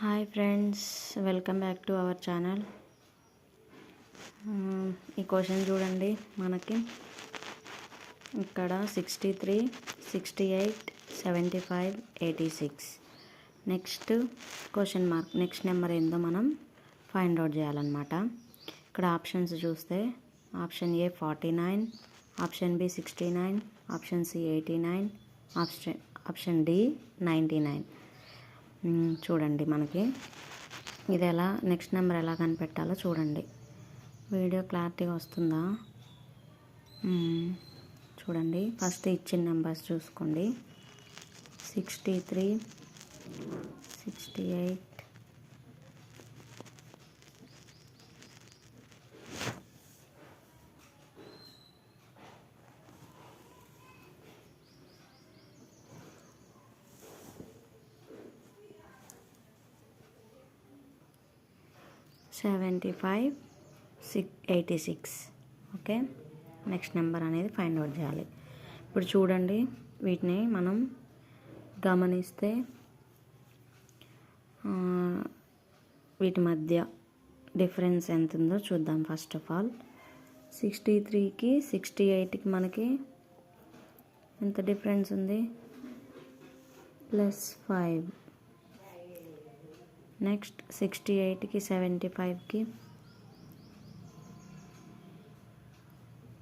Hi friends welcome back to our channel. ఈ question చూడండి మనకి. ఇక్కడ sixty three sixty eight seventy five eighty six. Next question mark next number ఏందో మనం find out చేయాలన్నమాట. ఇక్కడ ఆప్షన్స్ చూస్తే option A forty nine option B sixty nine option C eighty nine option option D ninety nine. చూడండి మనకి. ఇది ఎలా next number ఎలా కనిపెట్టాలో చూడండి. వీడియో క్లారిటీగా వస్తుందా? చూడండి. ఫస్ట్ ఇచ్చిన నెంబర్స్ చూసుకోండి. Sixty three sixty eight seventy five six eighty six. Okay? Next number అనేది ఫైండ్ అవుట్ చేయాలి. ఇప్పుడు చూడండి వీటిని మనం గమనిస్తే వీటి మధ్య డిఫరెన్స్ ఎంత ఉందో చూద్దాం ఫస్ట్ ఆఫ్ ఆల్. సిక్స్టీ త్రీకి సిక్స్టీ ఎయిట్కి మనకి ఎంత డిఫరెన్స్ ఉంది? Plus five. నెక్స్ట్ సిక్స్టీ ఎయిట్కి సెవెంటీ ఫైవ్కి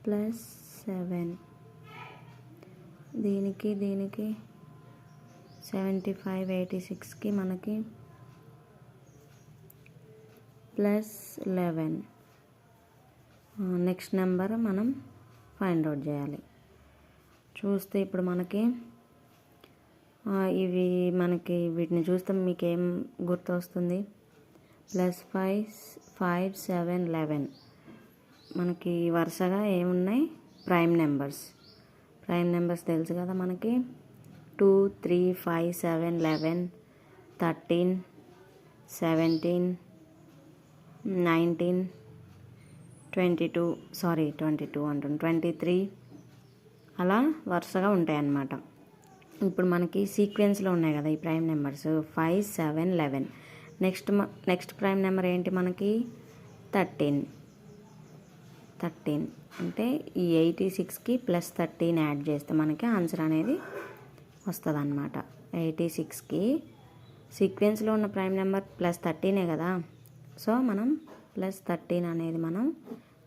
ప్లస్ సెవెన్. దీనికి దీనికి సెవెంటీ ఫైవ్ ఎయిటీ సిక్స్కి మనకి ప్లస్ లెవెన్. నెక్స్ట్ నెంబర్ మనం ఫైండ్ అవుట్ చేయాలి. చూస్తే ఇప్పుడు మనకి ఇవి మనకి వీటిని చూస్తే మీకేం గుర్తొస్తుంది? Plus five five seven eleven మనకి వరుసగా ఏమున్నాయి? ప్రైమ్ నెంబర్స్ ప్రైమ్ నెంబర్స్ తెలుసు కదా మనకి? Two three five seven eleven thirteen seventeen nineteen twenty two sorry twenty two అంటుంది ట్వంటీ త్రీ అలా వరుసగా ఉంటాయన్నమాట. ఇప్పుడు మనకి సీక్వెన్స్లో ఉన్నాయి కదా ఈ prime numbers. Five seven eleven. Next next prime number ఏంటి మనకి? థర్టీన్. థర్టీన్. అంటే ఈ ఎయిటీ సిక్స్కి ప్లస్ థర్టీన్ యాడ్ చేస్తే మనకి ఆన్సర్ అనేది వస్తుంది అనమాట ఎయిటీ సిక్స్కి సీక్వెన్స్లో ఉన్న ప్రైమ్ నెంబర్ ప్లస్ థర్టీనే కదా. సో మనం ప్లస్ థర్టీన్ అనేది మనం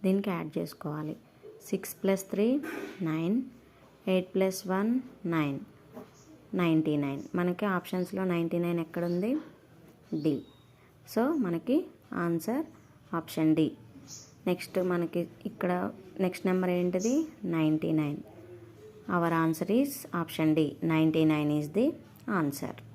దీనికి యాడ్ చేసుకోవాలి. Six plus three nine. Eight plus one nine. Ninety nine. మనకి ఆప్షన్స్లో నైంటీ నైన్ ఎక్కడుంది? డి. సో మనకి ఆన్సర్ ఆప్షన్ డి. నెక్స్ట్ మనకి ఇక్కడ నెక్స్ట్ నెంబర్ ఏంటిది? Ninety nine. Our answer is option D. Ninety nine is the answer.